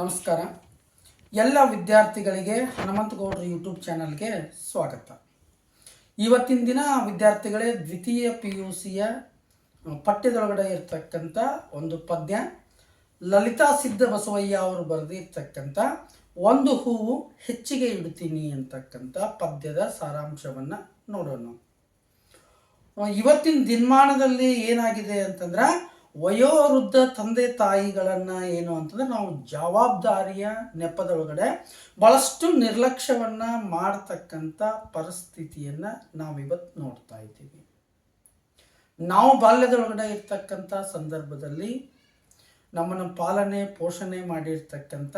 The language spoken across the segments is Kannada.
ನಮಸ್ಕಾರ. ಎಲ್ಲ ವಿದ್ಯಾರ್ಥಿಗಳಿಗೆ ಹನುಮಂತಗೌಡರ ಯೂಟ್ಯೂಬ್ ಚಾನಲ್ಗೆ ಸ್ವಾಗತ. ಇವತ್ತಿನ ದಿನ ವಿದ್ಯಾರ್ಥಿಗಳೇ ದ್ವಿತೀಯ ಪಿ ಯು ಸಿಯ ಪಠ್ಯದೊಳಗಡೆ ಇರ್ತಕ್ಕಂಥ ಒಂದು ಪದ್ಯ, ಲಲಿತಾ ಸಿದ್ಧ ಬಸವಯ್ಯ ಅವರು ಬರೆದಿರ್ತಕ್ಕಂಥ ಒಂದು ಹೂವು ಹೆಚ್ಚಿಗೆ ಇಡ್ತೀನಿ ಅಂತಕ್ಕಂಥ ಪದ್ಯದ ಸಾರಾಂಶವನ್ನು ನೋಡೋಣ. ಇವತ್ತಿನ ದಿನಮಾನದಲ್ಲಿ ಏನಾಗಿದೆ ಅಂತಂದ್ರೆ ವಯೋವೃದ್ಧ ತಂದೆ ತಾಯಿಗಳನ್ನು ಏನು ಅಂತಂದ್ರೆ ನಾವು ಜವಾಬ್ದಾರಿಯ ನೆಪದೊಳಗಡೆ ಬಹಳಷ್ಟು ನಿರ್ಲಕ್ಷ್ಯವನ್ನ ಮಾಡ್ತಕ್ಕಂಥ ಪರಿಸ್ಥಿತಿಯನ್ನ ನಾವಿವತ್ತು ನೋಡ್ತಾ ಇದ್ದೀವಿ. ನಾವು ಬಾಲ್ಯದೊಳಗಡೆ ಇರ್ತಕ್ಕಂಥ ಸಂದರ್ಭದಲ್ಲಿ ನಮ್ಮನ್ನು ಪಾಲನೆ, ಪೋಷಣೆ ಮಾಡಿರ್ತಕ್ಕಂಥ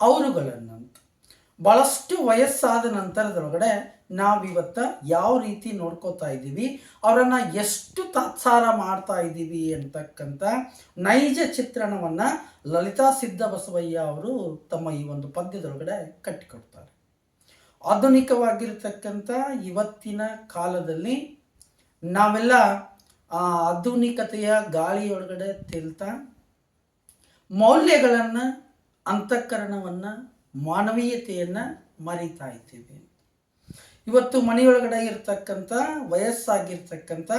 ಅವರುಗಳನ್ನಂತ. ಭಾಳಷ್ಟು ವಯಸ್ಸಾದ ನಂತರದೊಳಗಡೆ ನಾವಿವತ್ತ ಯಾವ ರೀತಿ ನೋಡ್ಕೋತಾ ಇದ್ದೀವಿ, ಅವರನ್ನು ಎಷ್ಟು ತಾತ್ಸಾರ ಮಾಡ್ತಾ ಇದ್ದೀವಿ ಅಂತಕ್ಕಂಥ ನೈಜ ಚಿತ್ರಣವನ್ನು ಲಲಿತಾ ಸಿದ್ಧ ಬಸವಯ್ಯ ಅವರು ತಮ್ಮ ಈ ಒಂದು ಪದ್ಯದೊಳಗಡೆ ಕಟ್ಟಿಕೊಡ್ತಾರೆ. ಆಧುನಿಕವಾಗಿರ್ತಕ್ಕಂಥ ಇವತ್ತಿನ ಕಾಲದಲ್ಲಿ ನಾವೆಲ್ಲ ಆ ಆಧುನಿಕತೆಯ ಗಾಳಿಯೊಳಗಡೆ ತಿಳ್ತಾ ಮೌಲ್ಯಗಳನ್ನು, ಅಂತಃಕರಣವನ್ನು ಮಾನವೀಯತೆಯನ್ನು ಮರಿತಾ ಇದ್ದೇವೆ. ಇವತ್ತು ಮನೆಯೊಳಗಡೆ ಇರ್ತಕ್ಕಂಥ ವಯಸ್ಸಾಗಿರ್ತಕ್ಕಂಥ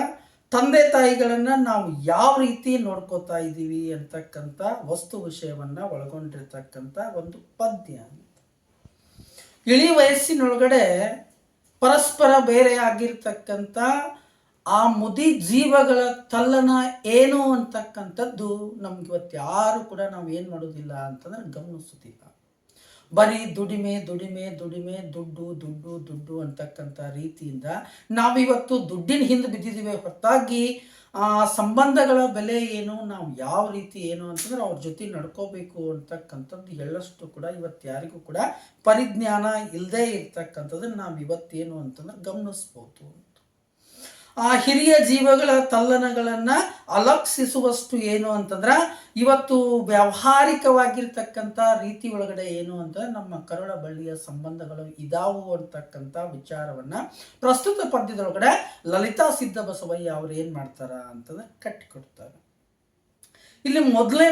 ತಂದೆ ತಾಯಿಗಳನ್ನು ನಾವು ಯಾವ ರೀತಿ ನೋಡ್ಕೋತಾ ಇದ್ದೀವಿ ಅಂತಕ್ಕಂಥ ವಸ್ತು ವಿಷಯವನ್ನು ಒಳಗೊಂಡಿರ್ತಕ್ಕಂಥ ಒಂದು ಪದ್ಯ ಇಳಿ ವಯಸ್ಸಿನೊಳಗಡೆ ಪರಸ್ಪರ ಬೇರೆ ಆಗಿರ್ತಕ್ಕಂಥ ಆ ಮುದಿ ಜೀವಗಳ ತಲ್ಲನ ಏನು ಅಂತಕ್ಕಂಥದ್ದು ನಮ್ಗೆ ಇವತ್ತು ಯಾರು ಕೂಡ ನಾವು ಏನು ಮಾಡೋದಿಲ್ಲ ಅಂತಂದ್ರೆ ಗಮನಿಸುತ್ತಿಲ್ಲ ಬರೀ ದುಡಿಮೆ ದುಡಿಮೆ ದುಡಿಮೆ, ದುಡ್ಡು ದುಡ್ಡು ದುಡ್ಡು ಅಂತಕ್ಕಂಥ ರೀತಿಯಿಂದ ನಾವಿವತ್ತು ದುಡ್ಡಿನ ಹಿಂದೆ ಬಿದ್ದಿದ್ದೀವಿ. ಆ ಸಂಬಂಧಗಳ ಬೆಲೆ ಏನು, ನಾವು ಯಾವ ರೀತಿ ಏನು ಅಂತಂದ್ರೆ ಅವ್ರ ಜೊತೆ ನಡ್ಕೋಬೇಕು ಅಂತಕ್ಕಂಥದ್ದು ಎಳ್ಳಷ್ಟು ಕೂಡ ಇವತ್ತು ಯಾರಿಗೂ ಕೂಡ ಪರಿಜ್ಞಾನ ಇಲ್ಲದೆ ಇರ್ತಕ್ಕಂಥದ್ದನ್ನು ನಾವು ಇವತ್ತೇನು ಅಂತಂದ್ರೆ ಗಮನಿಸ್ಬೋದು. ಆ ಹಿರಿಯ ಜೀವಗಳ ತಲ್ಲನಗಳನ್ನು ಅಲಕ್ಷಿಸುವಷ್ಟು ಏನು ಅಂತಂದ್ರೆ ಇವತ್ತು ವ್ಯಾವಹಾರಿಕವಾಗಿರ್ತಕ್ಕಂಥ ರೀತಿ ಒಳಗಡೆ ಏನು ಅಂತಂದ್ರೆ ನಮ್ಮ ಕರುಳ ಬಳ್ಳಿಯ ಸಂಬಂಧಗಳು ಇದಾವು ಅಂತಕ್ಕಂಥ ವಿಚಾರವನ್ನು ಪ್ರಸ್ತುತ ಪದ್ಯದೊಳಗಡೆ ಲಲಿತಾ ಸಿದ್ಧ ಬಸವಯ್ಯ ಅವ್ರು ಏನು ಮಾಡ್ತಾರ ಅಂತಂದ್ರೆ ಕಟ್ಟಿಕೊಡ್ತಾರೆ. ಇಲ್ಲಿ ಮೊದಲೇ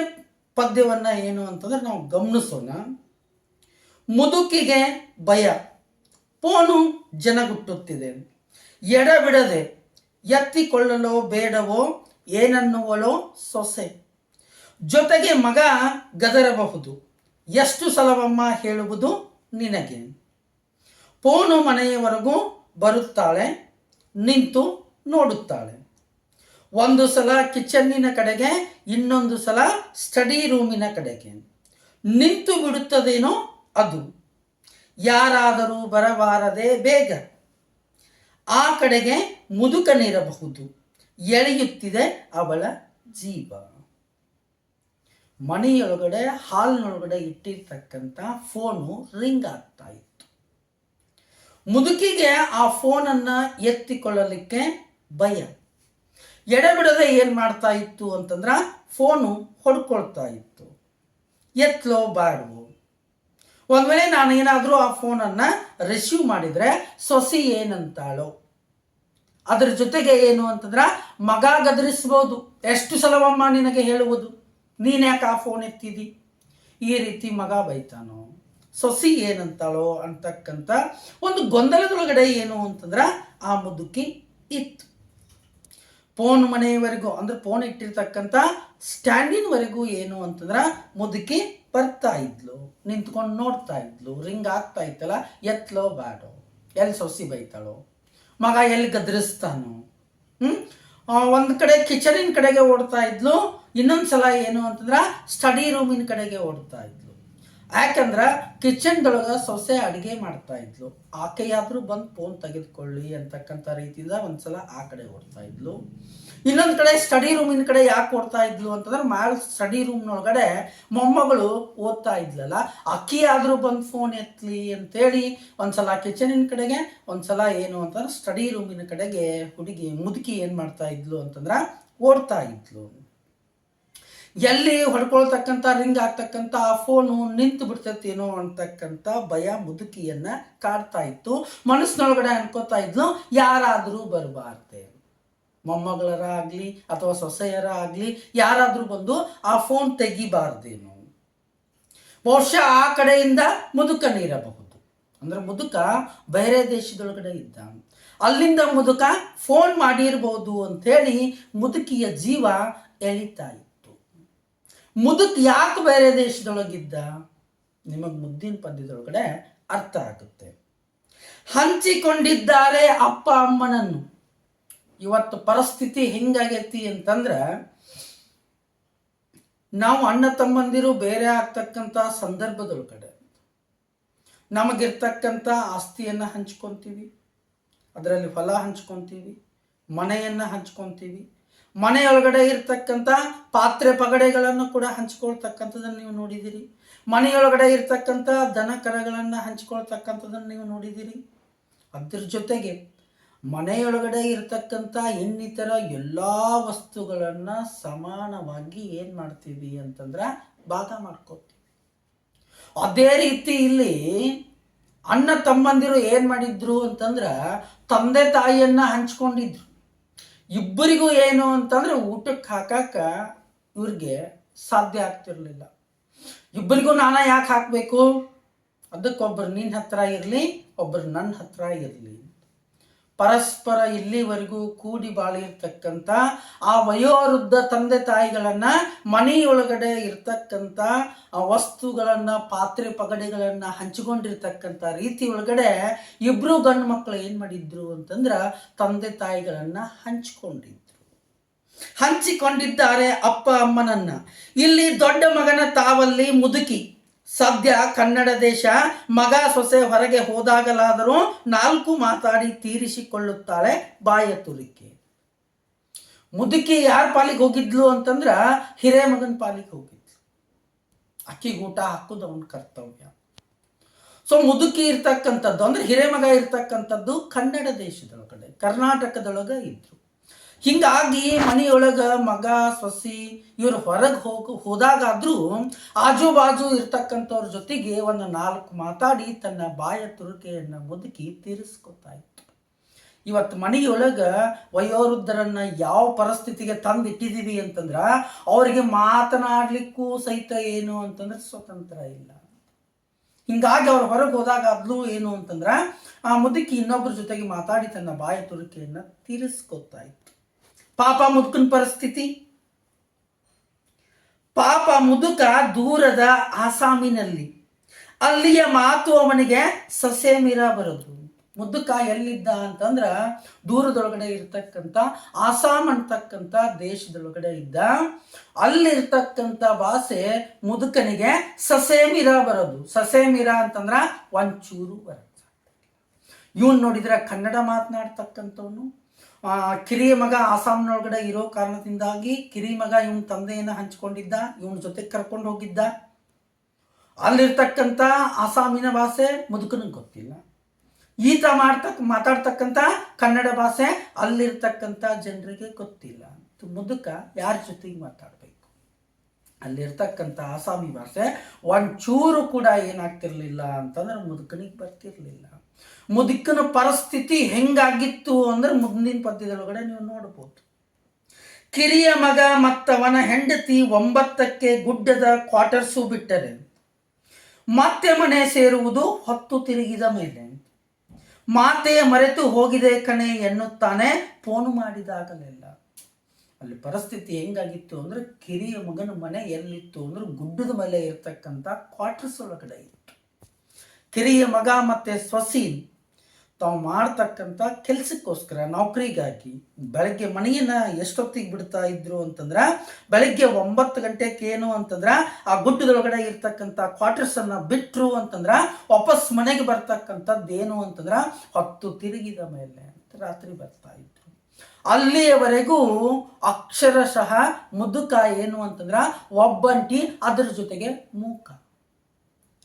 ಪದ್ಯವನ್ನು ಏನು ಅಂತಂದ್ರೆ ನಾವು ಗಮನಿಸೋಣ. ಮುದುಕಿಗೆ ಭಯ, ಪೋನು ಜನಗುಟ್ಟುತ್ತಿದೆ ಎಡಬಿಡದೆ ಎತ್ತಿಕೊಳ್ಳಲೋ ಬೇಡವೋ ಏನನ್ನುವಳೋ ಸೊಸೆ. ಜೊತೆಗೆ ಮಗ ಗದರಬಹುದು. ಎಷ್ಟು ಸಲವಮ್ಮ ಹೇಳುವುದು ನಿನಗೆ. ಪೋನು ಮನೆಯವರೆಗೂ ಬರುತ್ತಾಳೆ, ನಿಂತು ನೋಡುತ್ತಾಳೆ. ಒಂದು ಸಲ ಕಿಚನ್ನಿನ ಕಡೆಗೆ, ಇನ್ನೊಂದು ಸಲ ಸ್ಟಡಿ ರೂಮಿನ ಕಡೆಗೆ. ನಿಂತು ಬಿಡುತ್ತದೇನೋ ಅದು. ಯಾರಾದರೂ ಬರಬಾರದೆ ಬೇಗ ಆ ಕಡೆಗೆ ಮುದುಕನಿರಬಹುದು. ಎಳೆಯುತ್ತಿದೆ ಅವಳ ಜೀವ. ಮನೆಯೊಳಗಡೆ, ಹಾಲ್ನೊಳಗಡೆ ಇಟ್ಟಿರ್ತಕ್ಕಂಥ ಫೋನು ರಿಂಗ್ ಆಗ್ತಾ ಇತ್ತು. ಮುದುಕಿಗೆ ಆ ಫೋನನ್ನು ಎತ್ತಿಕೊಳ್ಳಲಿಕ್ಕೆ ಭಯ. ಎಡೆಬಿಡದೆ ಏನು ಮಾಡ್ತಾ ಇತ್ತು ಅಂತಂದ್ರೆ, ಫೋನು ಹೊಡ್ಕೊಳ್ತಾ ಇತ್ತು. ಎತ್ಲೋ ಬಾಡ್ವೋ ಒಂದು ವೇಳೆ ನಾನು ಏನಾದರೂ ಆ ಫೋನನ್ನು ರಿಸೀವ್ ಮಾಡಿದರೆ ಸೊಸಿ ಏನಂತಾಳೋ? ಅದ್ರ ಜೊತೆಗೆ ಏನು ಅಂತಂದ್ರೆ ಮಗ ಗದರಿಸ್ಬೋದು. ಎಷ್ಟು ಸಲವಮ್ಮ ನಿನಗೆ ಹೇಳುವುದು? ನೀನು ಯಾಕೆ ಆ ಫೋನ್ ಎತ್ತಿದಿ? ಈ ರೀತಿ ಮಗ ಬೈತಾನೋ? ಸೊಸಿ ಏನಂತಾಳೋ ಅಂತಕ್ಕಂಥ ಒಂದು ಗೊಂದಲದೊಳಗಡೆ ಏನು ಅಂತಂದ್ರೆ ಆ ಮುದುಕಿ ಇತ್ತು. ಫೋನ್ ಮನೆಯವರೆಗೂ, ಅಂದ್ರೆ ಫೋನ್ ಇಟ್ಟಿರ್ತಕ್ಕಂಥ ಸ್ಟ್ಯಾಂಡಿನ್ವರೆಗೂ ಏನು ಅಂತಂದ್ರೆ ಮುದುಕಿ ಬರ್ತಾ ಇದ್ಲು, ನಿಂತ್ಕೊಂಡು ನೋಡ್ತಾ ಇದ್ಲು, ರಿಂಗ್ ಆಗ್ತಾ ಇತ್ತಲ್ಲ, ಎತ್ಲೋ ಬ್ಯಾಡೋ ಎಲ್ಲಿ ಸೊಸಿ ಬೈತಾಳೋ? ಮಗ ಎಲ್ಲಿ ಗದ್ರಿಸ್ತಾನು? ಹ್ಞೂ ಒಂದು ಕಡೆ ಕಿಚನಿನ ಕಡೆಗೆ ಓಡ್ತಾ ಇದ್ಲು ಇನ್ನೊಂದು ಸಲ ಏನು ಅಂತಂದ್ರೆ ಸ್ಟಡಿ ರೂಮಿನ ಕಡೆಗೆ ಓಡ್ತಾ ಇದ್ಲು. ಯಾಕಂದ್ರೆ ಕಿಚನ್ದೊಳಗೆ ಸೊಸೆ ಅಡುಗೆ ಮಾಡ್ತಾ ಇದ್ಲು. ಆಕೆಯಾದರೂ ಬಂದು ಫೋನ್ ತೆಗೆದುಕೊಳ್ಳಿ ಅಂತಕ್ಕಂಥ ರೀತಿಯಿಂದ ಒಂದ್ಸಲ ಆ ಕಡೆ ಓಡ್ತಾ ಇದ್ಲು. ಇನ್ನೊಂದು ಕಡೆ ಸ್ಟಡಿ ರೂಮಿನ ಕಡೆ ಯಾಕೆ ಓಡ್ತಾ ಇದ್ಲು ಅಂತಂದ್ರೆ ಮ್ಯಾಲ್ ಸ್ಟಡಿ ರೂಮ್ನೊಳಗಡೆ ಮೊಮ್ಮಗಳು ಓದ್ತಾ ಇದ್ಲಲ್ಲ ಅಕ್ಕಿ ಆದರೂ ಬಂದು ಫೋನ್ ಎತ್ತಲಿ ಅಂತೇಳಿ ಒಂದ್ಸಲ ಕಿಚನಿನ ಕಡೆಗೆ, ಒಂದ್ಸಲ ಏನು ಅಂತಂದ್ರೆ ಸ್ಟಡಿ ರೂಮಿನ ಕಡೆಗೆ ಹುಡುಗಿ ಮುದುಕಿ ಏನು ಮಾಡ್ತಾ ಇದ್ಲು ಅಂತಂದ್ರೆ ಓಡ್ತಾ ಇದ್ಲು. ಎಲ್ಲಿ ಹೊಡ್ಕೊಳ್ತಕ್ಕಂಥ, ರಿಂಗ್ ಆಗ್ತಕ್ಕಂಥ ಆ ಫೋನು ನಿಂತು ಬಿಡ್ತೈತೇನೋ ಅಂತಕ್ಕಂಥ ಭಯ ಮುದುಕಿಯನ್ನ ಕಾಡ್ತಾ ಇತ್ತು. ಮನಸ್ಸಿನೊಳಗಡೆ ಅನ್ಕೋತಾ ಇದ್ಲು, ಯಾರಾದರೂ ಬರಬಾರ್ದೆ. ಮೊಮ್ಮಗಳರ ಆಗಲಿ ಅಥವಾ ಸೊಸೆಯರ ಆಗಲಿ ಯಾರಾದರೂ ಬಂದು ಆ ಫೋನ್ ತೆಗಿಬಾರ್ದೇನು. ಬಹುಶಃ ಆ ಕಡೆಯಿಂದ ಮುದುಕನಿರಬಹುದು ಅಂದ್ರೆ ಮುದುಕ ಬೇರೆ ದೇಶದೊಳಗಡೆ ಇದ್ದ. ಅಲ್ಲಿಂದ ಮುದುಕ ಫೋನ್ ಮಾಡಿರ್ಬೋದು ಅಂಥೇಳಿ ಮುದುಕಿಯ ಜೀವ ಎಳಿತಾ ಇತ್ತು ಮುದುಕ್ ಯಾಕೆ ಬೇರೆ ದೇಶದೊಳಗಿದ್ದ? ನಿಮಗೆ ಮುದ್ದಿನ ಪದ್ಯದೊಳಗಡೆ ಅರ್ಥ ಆಗುತ್ತೆ. ಹಂಚಿಕೊಂಡಿದ್ದಾರೆ ಅಪ್ಪ ಅಮ್ಮನನ್ನು. ಇವತ್ತು ಪರಿಸ್ಥಿತಿ ಹೆಂಗಾಗೈತಿ ಅಂತಂದ್ರೆ, ನಾವು ಅಣ್ಣ ತಮ್ಮಂದಿರು ಬೇರೆ ಆಗ್ತಕ್ಕಂಥ ಸಂದರ್ಭದೊಳಗಡೆ ನಮಗಿರ್ತಕ್ಕಂಥ ಆಸ್ತಿಯನ್ನು ಹಂಚ್ಕೊತೀವಿ. ಅದರಲ್ಲಿ ಫಲ ಹಂಚ್ಕೊತೀವಿ, ಮನೆಯನ್ನು ಹಂಚ್ಕೊತೀವಿ ಮನೆಯೊಳಗಡೆ ಇರ್ತಕ್ಕಂಥ ಪಾತ್ರೆ ಪಗಡೆಗಳನ್ನು ಕೂಡ ಹಂಚ್ಕೊಳ್ತಕ್ಕಂಥದ್ದನ್ನು ನೀವು ನೋಡಿದ್ದೀರಿ. ಮನೆಯೊಳಗಡೆ ಇರ್ತಕ್ಕಂಥ ದನ ಕರಗಳನ್ನು ಹಂಚ್ಕೊಳ್ತಕ್ಕಂಥದ್ದನ್ನು ನೀವು ನೋಡಿದ್ದೀರಿ. ಅದ್ರ ಜೊತೆಗೆ ಮನೆಯೊಳಗಡೆ ಇರತಕ್ಕಂಥ ಇನ್ನಿತರ ಎಲ್ಲ ವಸ್ತುಗಳನ್ನು ಸಮಾನವಾಗಿ ಏನು ಮಾಡ್ತೀವಿ ಅಂತಂದ್ರೆ ಭಾಗ ಮಾಡ್ಕೋತೀವಿ. ಅದೇ ರೀತಿ ಇಲ್ಲಿ ಅಣ್ಣ ತಮ್ಮಂದಿರು ಏನು ಮಾಡಿದ್ರು ಅಂತಂದ್ರೆ ತಂದೆ ತಾಯಿಯನ್ನ ಹಂಚ್ಕೊಂಡಿದ್ರು. ಇಬ್ಬರಿಗೂ ಏನು ಅಂತಂದ್ರೆ ಊಟಕ್ಕೆ ಹಾಕಕ್ಕ ಇವ್ರಿಗೆ ಸಾಧ್ಯ ಆಗ್ತಿರ್ಲಿಲ್ಲ. ಇಬ್ಬರಿಗೂ ನಾನು ಯಾಕೆ ಹಾಕಬೇಕು? ಅದಕ್ಕೊಬ್ಬರು ನಿನ್ನ ಹತ್ರ ಇರಲಿ ಒಬ್ಬರು ನನ್ನ ಹತ್ರ ಇರಲಿ. ಪರಸ್ಪರ ಇಲ್ಲಿವರೆಗೂ ಕೂಡಿ ಬಾಳಿರ್ತಕ್ಕಂಥ ಆ ವಯೋವೃದ್ಧ ತಂದೆ ತಾಯಿಗಳನ್ನ ಮನೆಯೊಳಗಡೆ ಇರ್ತಕ್ಕಂಥ ಆ ವಸ್ತುಗಳನ್ನ, ಪಾತ್ರೆ ಪಗಡೆಗಳನ್ನು ಹಂಚಿಕೊಂಡಿರ್ತಕ್ಕಂಥ ರೀತಿ ಒಳಗಡೆ ಇಬ್ರು ಗಂಡು ಮಕ್ಕಳು ಏನು ಮಾಡಿದ್ರು ಅಂತಂದ್ರ ತಂದೆ ತಾಯಿಗಳನ್ನ ಹಂಚಿಕೊಂಡಿದ್ರು. ಹಂಚಿಕೊಂಡಿದ್ದಾರೆ ಅಪ್ಪ ಅಮ್ಮನನ್ನ. ಇಲ್ಲಿ ದೊಡ್ಡ ಮಗನ ತಾವಲ್ಲಿ ಮುದುಕಿ. ಸದ್ಯ ಕನ್ನಡ ದೇಶ ಮಗ ಸೊಸೆ ಹೊರಗೆ ಹೋದಾಗಲಾದರೂ ನಾಲ್ಕು ಮಾತಾಡಿ ತೀರಿಸಿಕೊಳ್ಳುತ್ತಾಳೆ ಬಾಯ ತುರಿಕೆ. ಮುದುಕಿ ಯಾರ ಪಾಲಿಗೆ ಹೋಗಿದ್ಲು ಅಂತಂದ್ರ ಹಿರೇಮಗನ ಪಾಲಿಗೆ ಹೋಗಿದ್ಲು. ಅಕ್ಕಿ ಊಟ ಹಾಕೋದು ಅವನ ಕರ್ತವ್ಯ. ಸೊ ಮುದುಕಿ ಇರ್ತಕ್ಕಂಥದ್ದು ಅಂದ್ರೆ ಹಿರೇಮಗ ಇರ್ತಕ್ಕಂಥದ್ದು ಕನ್ನಡ ದೇಶದೊಳಗಡೆ, ಕರ್ನಾಟಕದೊಳಗೆ ಇದ್ರು. ಹಿಂಗಾಗಿ ಮನೆಯೊಳಗ ಮಗ, ಸೊಸಿ ಇವ್ರು ಹೊರಗೆ ಹೋಗ, ಹೋದಾಗಾದ್ರೂ ಆಜು ಬಾಜು ಇರ್ತಕ್ಕಂಥವ್ರ ಜೊತೆಗೆ ಒಂದು ನಾಲ್ಕು ಮಾತಾಡಿ ತನ್ನ ಬಾಯ ತುರುಕೆಯನ್ನು ಮುದುಕಿ ತೀರಿಸ್ಕೊತಾ ಇತ್ತು ಇವತ್ತು ಮನೆಯೊಳಗೆ ವಯೋವೃದ್ಧರನ್ನ ಯಾವ ಪರಿಸ್ಥಿತಿಗೆ ತಂದು ಇಟ್ಟಿದ್ದೀವಿ ಅಂತಂದ್ರ ಅವರಿಗೆ ಮಾತನಾಡಲಿಕ್ಕೂ ಸಹಿತ ಏನು ಅಂತಂದ್ರೆ ಸ್ವತಂತ್ರ ಇಲ್ಲ. ಹಿಂಗಾಗಿ ಅವ್ರು ಹೊರಗೆ ಹೋದಾಗ ಅದ್ಲು ಏನು ಅಂತಂದ್ರೆ ಆ ಮುದುಕಿ ಇನ್ನೊಬ್ಬರ ಜೊತೆಗೆ ಮಾತಾಡಿ ತನ್ನ ಬಾಯ ತುರುಕೆಯನ್ನು ತೀರಿಸ್ಕೊತಾ ಇತ್ತು ಪಾಪ ಮುದುಕನ ಪರಿಸ್ಥಿತಿ. ಪಾಪ ಮುದುಕ ದೂರದ ಆಸಾಮಿನಲ್ಲಿ. ಅಲ್ಲಿಯ ಮಾತು ಅವನಿಗೆ ಸಸೆ ಮೀರ ಬರೋದು. ಮುದುಕ ಎಲ್ಲಿದ್ದ ಅಂತಂದ್ರ ದೂರದೊಳಗಡೆ ಇರ್ತಕ್ಕಂಥ ಆಸಾಮ್ ಅಂತಕ್ಕಂಥ ದೇಶದೊಳಗಡೆ ಇದ್ದ. ಅಲ್ಲಿರ್ತಕ್ಕಂಥ ಭಾಷೆ ಮುದುಕನಿಗೆ ಸಸೆ ಮೀರ ಬರೋದು. ಸಸೆ ಮೀರ ಅಂತಂದ್ರ ಒಂಚೂರು ಬರುತ್ತೆ ಇವನು ನೋಡಿದ್ರೆ ಕನ್ನಡ ಮಾತನಾಡ್ತಕ್ಕಂಥವನು. ಕಿರಿಯ ಮಗ ಆಸಾಮ್ನೊಳಗಡೆ ಇರೋ ಕಾರಣದಿಂದಾಗಿ ಕಿರಿ ಮಗ ಇವನ್ ತಂದೆಯನ್ನು ಹಂಚಿಕೊಂಡಿದ್ದ, ಇವನ ಜೊತೆ ಕರ್ಕೊಂಡು ಹೋಗಿದ್ದ. ಅಲ್ಲಿರ್ತಕ್ಕಂಥ ಆಸಾಮಿನ ಭಾಷೆ ಮುದುಕನಿಗೆ ಗೊತ್ತಿಲ್ಲ. ಈತ ಮಾಡ್ತಕ್ಕ ಮಾತಾಡ್ತಕ್ಕಂಥ ಕನ್ನಡ ಭಾಷೆ ಅಲ್ಲಿರ್ತಕ್ಕಂಥ ಜನರಿಗೆ ಗೊತ್ತಿಲ್ಲ. ಮುದುಕ ಯಾರ ಜೊತೆಗೆ ಮಾತಾಡಬೇಕು? ಅಲ್ಲಿರ್ತಕ್ಕಂಥ ಆಸಾಮಿ ಭಾಷೆ ಒಂಚೂರು ಕೂಡ ಏನಾಗ್ತಿರ್ಲಿಲ್ಲ ಅಂತಂದ್ರೆ ಮುದುಕನಿಗೆ ಬರ್ತಿರ್ಲಿಲ್ಲ. ಮುದುಕನ ಪರಿಸ್ಥಿತಿ ಹೆಂಗಾಗಿತ್ತು ಅಂದ್ರೆ ಮುಂದಿನ ಪದ್ಯದೊಳಗಡೆ ನೀವು ನೋಡ್ಬೋದು. ಕಿರಿಯ ಮಗ ಮತ್ತವನ ಹೆಂಡತಿ ಒಂಬತ್ತಕ್ಕೆ ಗುಡ್ಡದ ಕ್ವಾರ್ಟರ್ಸು ಬಿಟ್ಟರೆ ಮತ್ತೆ ಮನೆ ಸೇರುವುದು ಹೊತ್ತು ತಿರುಗಿದ ಮೇಲೆ. ಮಾತೆ ಮರೆತು ಹೋಗಿದೆ ಕಣೆ ಎನ್ನುತ್ತಾನೆ ಫೋನ್ ಮಾಡಿದಾಗಲೆಲ್ಲ. ಅಲ್ಲಿ ಪರಿಸ್ಥಿತಿ ಹೆಂಗಾಗಿತ್ತು ಅಂದ್ರೆ ಕಿರಿಯ ಮಗನ ಮನೆ ಎಲ್ಲಿತ್ತು ಅಂದ್ರೆ ಗುಡ್ಡದ ಮೇಲೆ ಇರ್ತಕ್ಕಂಥ ಕ್ವಾರ್ಟರ್ಸ್ ಒಳಗಡೆ ಇತ್ತು. ಕಿರಿಯ ಮಗ ಮತ್ತೆ ಸೊಸಿ ತಾವು ಮಾಡ್ತಕ್ಕಂಥ ಕೆಲಸಕ್ಕೋಸ್ಕರ ನೌಕರಿಗಾಗಿ ಬೆಳಗ್ಗೆ ಮನೆಯನ್ನ ಎಷ್ಟೊತ್ತಿಗೆ ಬಿಡ್ತಾ ಇದ್ರು ಅಂತಂದ್ರ ಬೆಳಗ್ಗೆ ಒಂಬತ್ತು ಗಂಟೆಗೆ ಏನು ಅಂತಂದ್ರ ಆ ಗುಡ್ಡದೊಳಗಡೆ ಇರ್ತಕ್ಕಂಥ ಕ್ವಾರ್ಟರ್ಸ್ ಬಿಟ್ಟರು ಅಂತಂದ್ರ ವಾಪಸ್ ಮನೆಗೆ ಬರ್ತಕ್ಕಂಥದ್ದು ಏನು ಅಂತಂದ್ರ ಹೊತ್ತು ತಿರುಗಿದ ಮೇಲೆ ರಾತ್ರಿ ಬರ್ತಾ ಇದ್ರು. ಅಲ್ಲಿಯವರೆಗೂ ಅಕ್ಷರಶಃ ಮುದುಕ ಏನು ಅಂತಂದ್ರ ಒಬ್ಬಂಟಿ ಅದರ ಜೊತೆಗೆ ಮೂಕ.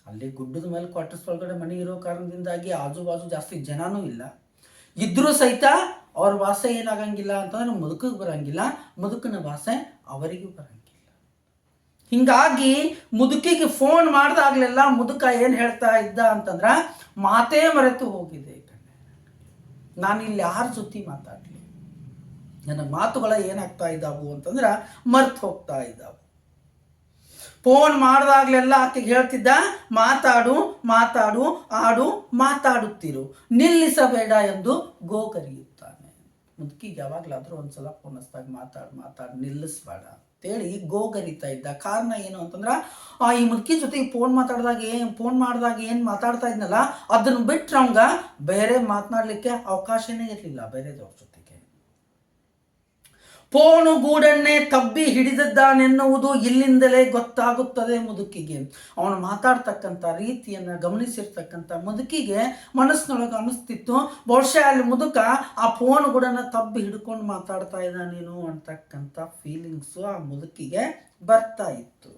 ಅಲ್ಲಿ ಗುಡ್ಡದ ಮೇಲೆ ಕ್ವಾರ್ಟರ್ಸ್ ಒಳಗಡೆ ಮನೆ ಇರೋ ಕಾರಣದಿಂದಾಗಿ ಆಜು ಬಾಜು ಜಾಸ್ತಿ ಜನನೂ ಇಲ್ಲ. ಇದ್ರೂ ಸಹಿತ ಅವ್ರ ವಾಸ ಏನಾಗಂಗಿಲ್ಲ ಅಂತಂದ್ರೆ ಮುದುಕಿಗೆ ಬರಂಗಿಲ್ಲ, ಮುದುಕನ ವಾಸೆ ಅವರಿಗೂ ಬರಂಗಿಲ್ಲ. ಹಿಂಗಾಗಿ ಮುದುಕಿಗೆ ಫೋನ್ ಮಾಡ್ದಾಗ್ಲೆಲ್ಲ ಮುದುಕ ಏನು ಹೇಳ್ತಾ ಇದ್ದ ಅಂತಂದ್ರೆ, ಮಾತೇ ಮರೆತು ಹೋಗಿದೆ ಕಣ್ಣೆ. ನಾನು ಇಲ್ಲಿ ಯಾರ ಜೊತೆ ಮಾತಾಡಲಿ? ನನ್ನ ಮಾತುಗಳ ಏನಾಗ್ತಾ ಇದ್ದಾವು ಅಂತಂದ್ರೆ ಮರ್ತು ಹೋಗ್ತಾ ಇದ್ದಾವು ಫೋನ್ ಮಾಡಿದಾಗ್ಲೆಲ್ಲ ಆಕೆಗೆ ಹೇಳ್ತಿದ್ದ, ಮಾತಾಡು ಮಾತಾಡು, ಆಡು, ಮಾತಾಡುತ್ತಿರು. ನಿಲ್ಲಿಸಬೇಡ ಎಂದು ಗೋ ಕರೆಯುತ್ತಾನೆ ಮುದುಕಿಗೆ ಯಾವಾಗಲಾದರೂ ಒಂದ್ಸಲ ಫೋನ್ ಹಚ್ಚಿದಾಗ, ಮಾತಾಡು ಮಾತಾಡು, ನಿಲ್ಲಿಸ್ಬೇಡ. ಅಂತೇಳಿ ಗೋ ಕರಿತಾ ಇದ್ದ. ಕಾರಣ ಏನು ಅಂತಂದ್ರೆ, ಆ ಈ ಮುದುಕಿ ಜೊತೆಗೆ ಫೋನ್ ಮಾತಾಡಿದಾಗ ಏನು ಫೋನ್ ಮಾಡಿದಾಗ ಏನು ಮಾತಾಡ್ತಾ ಇದ್ನಲ್ಲ, ಅದನ್ನು ಬಿಟ್ಟರೆ ಅವಂಗ ಬೇರೆ ಮಾತನಾಡಲಿಕ್ಕೆ ಅವಕಾಶನೇ ಇರಲಿಲ್ಲ ಬೇರೆದವ್ರ ಜೊತೆಗೆ ಫೋನು ಗೂಡನ್ನೇ ತಬ್ಬಿ ಹಿಡಿದಿದ್ದಾನೆನ್ನುವುದು ಇಲ್ಲಿಂದಲೇ ಗೊತ್ತಾಗುತ್ತದೆ ಮುದುಕಿಗೆ. ಅವನು ಮಾತಾಡ್ತಕ್ಕಂಥ ರೀತಿಯನ್ನು ಗಮನಿಸಿರ್ತಕ್ಕಂಥ ಮುದುಕಿಗೆ ಮನಸ್ಸಿನೊಳಗೆ ಅನಿಸ್ತಿತ್ತು, ಬಹುಶಃ ಅಲ್ಲಿ ಮುದುಕ ಆ ಫೋನ್ ಗೂಡನ್ನು ತಬ್ಬಿ ಹಿಡ್ಕೊಂಡು ಮಾತಾಡ್ತಾ ಇದ್ದಾನೇನು ಅಂತಕ್ಕಂಥ ಫೀಲಿಂಗ್ಸು ಆ ಮುದುಕಿಗೆ ಬರ್ತಾ ಇತ್ತು.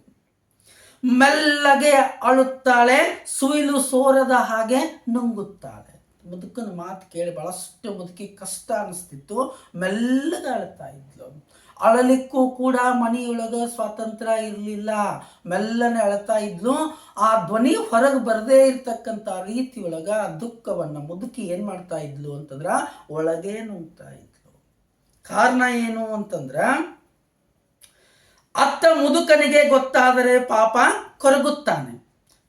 ಮೆಲ್ಲಗೆ ಅಳುತ್ತಾಳೆ ಸುಯಿಲು ಸೋರದ ಹಾಗೆ ನುಂಗುತ್ತಾಳೆ. ಮುದುಕನ ಮಾತು ಕೇಳಿ ಭಾಳಷ್ಟು ಮುದುಕಿ ಕಷ್ಟ ಅನಿಸ್ತಿತ್ತು. ಮೆಲ್ಲಗೆ ಅಳ್ತಾ ಇದ್ಲು. ಅಳಲಿಕ್ಕೂ ಕೂಡ ಮನೆಯೊಳಗೆ ಸ್ವಾತಂತ್ರ್ಯ ಇರಲಿಲ್ಲ. ಮೆಲ್ಲನೆ ಅಳ್ತಾ ಇದ್ಲು. ಆ ಧ್ವನಿ ಹೊರಗೆ ಬರದೇ ಇರ್ತಕ್ಕಂಥ ರೀತಿಯೊಳಗೆ ಆ ದುಃಖವನ್ನು ಮುದುಕಿ ಏನು ಮಾಡ್ತಾ ಇದ್ಲು ಅಂತಂದ್ರೆ ಒಳಗೆ ನುಂಗ್ತಾ ಇದ್ಲು. ಕಾರಣ ಏನು ಅಂತಂದ್ರೆ ಅತ್ತ ಮುದುಕನಿಗೆ ಗೊತ್ತಾದರೆ ಪಾಪ ಕೊರಗುತ್ತಾನೆ.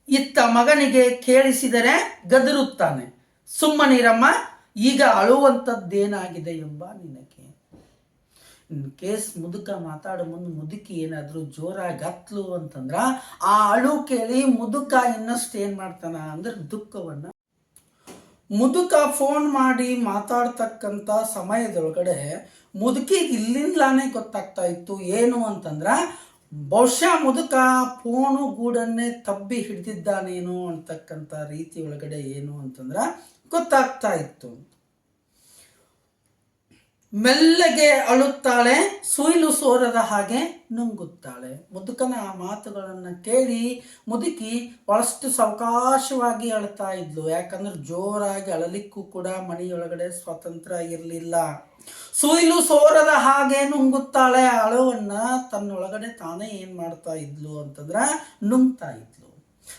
ಇತ್ತ ಮಗನಿಗೆ ಕೇಳಿಸಿದರೆ ಗದರುತ್ತಾನೆ. ಸುಮ್ಮನಿರಮ್ಮ ಈಗ ಅಳುವಂಥದ್ದೇನಾಗಿದೆ ಎಂಬ ನಿನಗೆ. ಇನ್ ಕೇಸ್ ಮುದುಕ ಮಾತಾಡೋ ಮುಂದೆ ಮುದುಕಿ ಏನಾದರೂ ಜೋರಾಗಿ ಹತ್ಲು ಅಂತಂದ್ರ, ಆ ಅಳು ಕೇಳಿ ಮುದುಕ ಇನ್ನಷ್ಟು ಏನು ಮಾಡ್ತಾನ ಅಂದ್ರೆ ದುಃಖವನ್ನು. ಮುದುಕ ಫೋನ್ ಮಾಡಿ ಮಾತಾಡ್ತಕ್ಕಂಥ ಸಮಯದೊಳಗಡೆ ಮುದುಕಿಗೆ ಇಲ್ಲಿಂದಲಾನೇ ಗೊತ್ತಾಗ್ತಾ ಇತ್ತು ಏನು ಅಂತಂದ್ರೆ, ಬಹುಶಃ ಮುದುಕ ಫೋನು ಗೂಡನ್ನೇ ತಬ್ಬಿ ಹಿಡಿದಿದ್ದಾನೇನು ಅಂತಕ್ಕಂಥ ರೀತಿ ಒಳಗಡೆ ಏನು ಅಂತಂದ್ರ ಗೊತ್ತಾಗ್ತಾ ಇತ್ತು. ಮೆಲ್ಲಗೆ ಅಳುತ್ತಾಳೆ ಸುಯಿಲು ಸೋರದ ಹಾಗೆ ನುಂಗುತ್ತಾಳೆ. ಮುದುಕನ ಆ ಮಾತುಗಳನ್ನು ಕೇಳಿ ಮುದುಕಿ ಬಹಳಷ್ಟು ಸಾವಕಾಶವಾಗಿ ಅಳ್ತಾ ಇದ್ಲು. ಯಾಕಂದ್ರೆ ಜೋರಾಗಿ ಅಳಲಿಕ್ಕೂ ಕೂಡ ಮನೆಯೊಳಗಡೆ ಸ್ವಾತಂತ್ರ್ಯ ಇರಲಿಲ್ಲ. ಸುಯಿಲು ಸೋರದ ಹಾಗೆ ನುಂಗುತ್ತಾಳೆ. ಅಳುವನ್ನ ತನ್ನೊಳಗಡೆ ತಾನೇ ಏನು ಮಾಡ್ತಾ ಇದ್ಲು ಅಂತಂದ್ರೆ ನುಂಗ್ತಾ ಇದ್ಲು.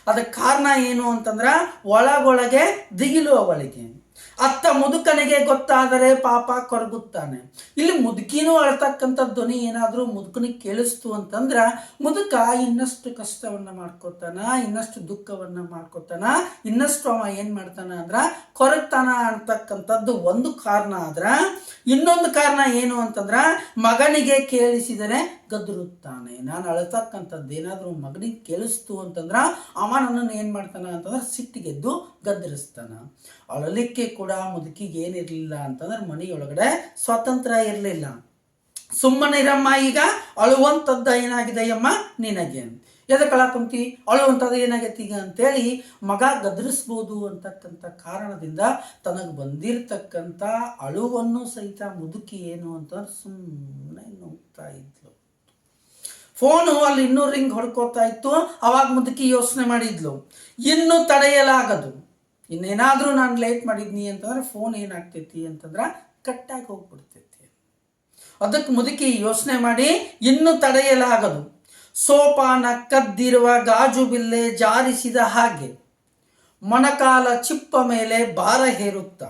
ಅದಕ್ಕೆ ಕಾರಣ ಏನು ಅಂತಂದ್ರ ಒಳಗೊಳಗೆ ದಿಗಿಲು ಅವಳಿಗೆ. ಅತ್ತ ಮುದುಕನಿಗೆ ಗೊತ್ತಾದರೆ ಪಾಪ ಕೊರಗುತ್ತಾನೆ. ಇಲ್ಲಿ ಮುದುಕಿನೂ ಅಳ್ತಕ್ಕಂಥ ಧ್ವನಿ ಏನಾದರೂ ಮುದುಕನಿಗೆ ಕೇಳಿಸ್ತು ಅಂತಂದ್ರ ಮುದುಕ ಇನ್ನಷ್ಟು ಕಷ್ಟವನ್ನ ಮಾಡ್ಕೊತಾನ, ಇನ್ನಷ್ಟು ದುಃಖವನ್ನ ಮಾಡ್ಕೊತಾನ, ಇನ್ನಷ್ಟು ಅವ ಏನ್ ಮಾಡ್ತಾನ ಅಂದ್ರ ಕೊರಗ್ತಾನ ಅಂತಕ್ಕಂಥದ್ದು ಒಂದು ಕಾರಣ ಆದ್ರ ಇನ್ನೊಂದು ಕಾರಣ ಏನು ಅಂತಂದ್ರ ಮಗನಿಗೆ ಕೇಳಿಸಿದರೆ ಗದರುತ್ತಾನೆ ನಾನು ಅಳತಕ್ಕಂಥದ್ದು ಏನಾದರೂ ಮಗನಿಗೆ ಕೇಳಿಸ್ತು ಅಂತಂದ್ರೆ ಅವ ನನ್ನನ್ನು ಏನು ಮಾಡ್ತಾನೆ ಅಂತಂದ್ರೆ ಸಿಟ್ಟಿಗೆದ್ದು ಗದ್ದರಿಸ್ತಾನೆ ಅಳಲಿಕ್ಕೆ ಕೂಡ ಮುದುಕಿಗೆ ಏನಿರಲಿಲ್ಲ ಅಂತಂದ್ರೆ ಮನೆಯೊಳಗಡೆ ಸ್ವಾತಂತ್ರ್ಯ ಇರಲಿಲ್ಲ. ಸುಮ್ಮನಿರಮ್ಮ ಈಗ, ಅಳುವಂಥದ್ದು ಏನಾಗಿದೆಯಮ್ಮ ನಿನಗೆ. ಎದಕ್ಕೆ ಕುಂತಿ ಅಳುವಂಥದ್ದು ಏನಾಗೈತಿ ಈಗ ಅಂತೇಳಿ ಮಗ ಗದರಿಸ್ಬೋದು ಅಂತಕ್ಕಂಥ ಕಾರಣದಿಂದ ತನಗೆ ಬಂದಿರತಕ್ಕಂಥ ಅಳುವನ್ನು ಸಹಿತ ಮುದುಕಿ ಏನು ಅಂತಂದ್ರೆ ಸುಮ್ಮನೆ ನೋಡ್ತಾ ಇದ್ಲು. ಫೋನು ಅಲ್ಲಿ ಇನ್ನೂ ರಿಂಗ್ ಹೊಡ್ಕೋತಾ ಇತ್ತು. ಅವಾಗ ಮುದುಕಿ ಯೋಚನೆ ಮಾಡಿದ್ಲು. ಇನ್ನು ತಡೆಯಲಾಗದು. ಇನ್ನೇನಾದರೂ ನಾನು ಲೇಟ್ ಮಾಡಿದ್ನಿ ಅಂತಂದ್ರೆ ಫೋನ್ ಏನಾಗ್ತೈತಿ ಅಂತಂದ್ರೆ ಕಟ್ಟಾಗಿ ಹೋಗ್ಬಿಡ್ತೈತಿ. ಅದಕ್ಕೆ ಮುದುಕಿ ಯೋಚನೆ ಮಾಡಿ ಇನ್ನು ತಡೆಯಲಾಗದು. ಸೋಪಾನ ಕದ್ದಿರುವ ಗಾಜು ಬಿಲ್ಲೆ ಜಾರಿಸಿದ ಹಾಗೆ ಮೊಣಕಾಲ ಚಿಪ್ಪ ಮೇಲೆ ಭಾರ ಹೇರುತ್ತ.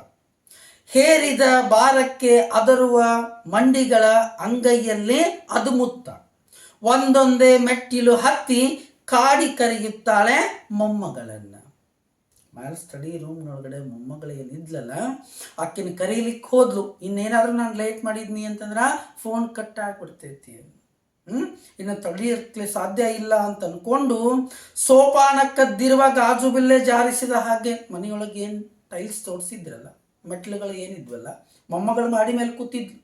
ಹೇರಿದ ಭಾರಕ್ಕೆ ಅದರುವ ಮಂಡಿಗಳ ಅಂಗೈಯಲ್ಲಿ ಅದುಮುತ್ತ. ಒಂದೊಂದೇ ಮೆಟ್ಟಿಲು ಹತ್ತಿ ಕಾಡಿ ಕರೆಯುತ್ತಾಳೆ ಮೊಮ್ಮಗಳನ್ನು. ಮ್ಯಾಲ್ ಸ್ಟಡಿ ರೂಮ್ನೊಳಗಡೆ ಮೊಮ್ಮಗಳು ಏನಿದ್ಲಲ್ಲ ಆಕಿನ ಕರೀಲಿಕ್ಕೆ ಹೋದ್ಲು. ಇನ್ನೇನಾದರೂ ನಾನು ಲೇಟ್ ಮಾಡಿದ್ನಿ ಅಂತಂದ್ರೆ ಫೋನ್ ಕಟ್ ಆಗಿಬಿಡ್ತೈತಿ. ಹ್ಞೂ ಇನ್ನು ತಡೆಯಕ್ಕೆ ಸಾಧ್ಯ ಇಲ್ಲ ಅಂತ ಅನ್ಕೊಂಡು ಸೋಪಾನ ಕದ್ದಿರುವ ಗಾಜು ಬಿಲ್ಲೆ ಜಾರಿಸಿದ ಹಾಗೆ ಮನೆಯೊಳಗೆ ಏನು ಟೈಲ್ಸ್ ತೋರಿಸಿದ್ರಲ್ಲ ಮೆಟ್ಲುಗಳು ಏನಿದ್ವಲ್ಲ, ಮೊಮ್ಮಗಳು ಮಾಡಿ ಮೇಲೆ ಕೂತಿದ್ಲು.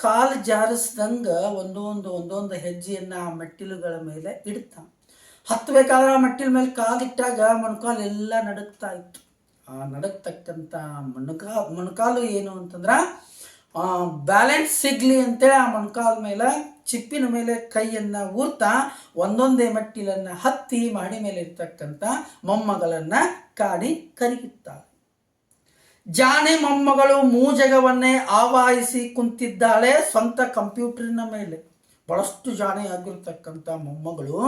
ಕಾಲು ಜಾರಿಸ್ದಂಗೆ ಒಂದೊಂದು ಒಂದೊಂದು ಹೆಜ್ಜೆಯನ್ನು ಆ ಮೆಟ್ಟಿಲುಗಳ ಮೇಲೆ ಇಡ್ತಾ ಹತ್ತಬೇಕಾದ್ರೆ ಆ ಮೆಟ್ಟಿಲ ಮೇಲೆ ಕಾಲಿಟ್ಟಾಗ ಮೊಣಕಾಲು ಎಲ್ಲ ನಡುಕ್ತಾ ಇತ್ತು. ಆ ನಡಕ್ತಕ್ಕಂಥ ಮೊಣಕಾ, ಮೊಣಕಾಲು ಏನು ಅಂತಂದ್ರೆ ಬ್ಯಾಲೆನ್ಸ್ ಸಿಗ್ಲಿ ಅಂತೇಳಿ ಆ ಮೊಣಕಾಲ ಮೇಲೆ ಚಿಪ್ಪಿನ ಮೇಲೆ ಕೈಯನ್ನು ಊರ್ತಾ ಒಂದೊಂದೇ ಮೆಟ್ಟಿಲನ್ನು ಹತ್ತಿ ಮಾಡಿ ಮೇಲೆ ಇರ್ತಕ್ಕಂಥ ಮೊಮ್ಮಗಳನ್ನು ಕಾಡಿ ಕರೆಯುತ್ತಾಳೆ ಜಾನೆ ಮೊಮ್ಮಗಳು ಮೂಜಗವನ್ನೇ ಆವಾಹಿಸಿ ಕುಂತಿದ್ದಾಳೆ ಸ್ವಂತ ಕಂಪ್ಯೂಟರಿನ ಮೇಲೆ. ಬಹಳಷ್ಟು ಜಾಣೆ ಆಗಿರ್ತಕ್ಕಂಥ ಮೊಮ್ಮಗಳು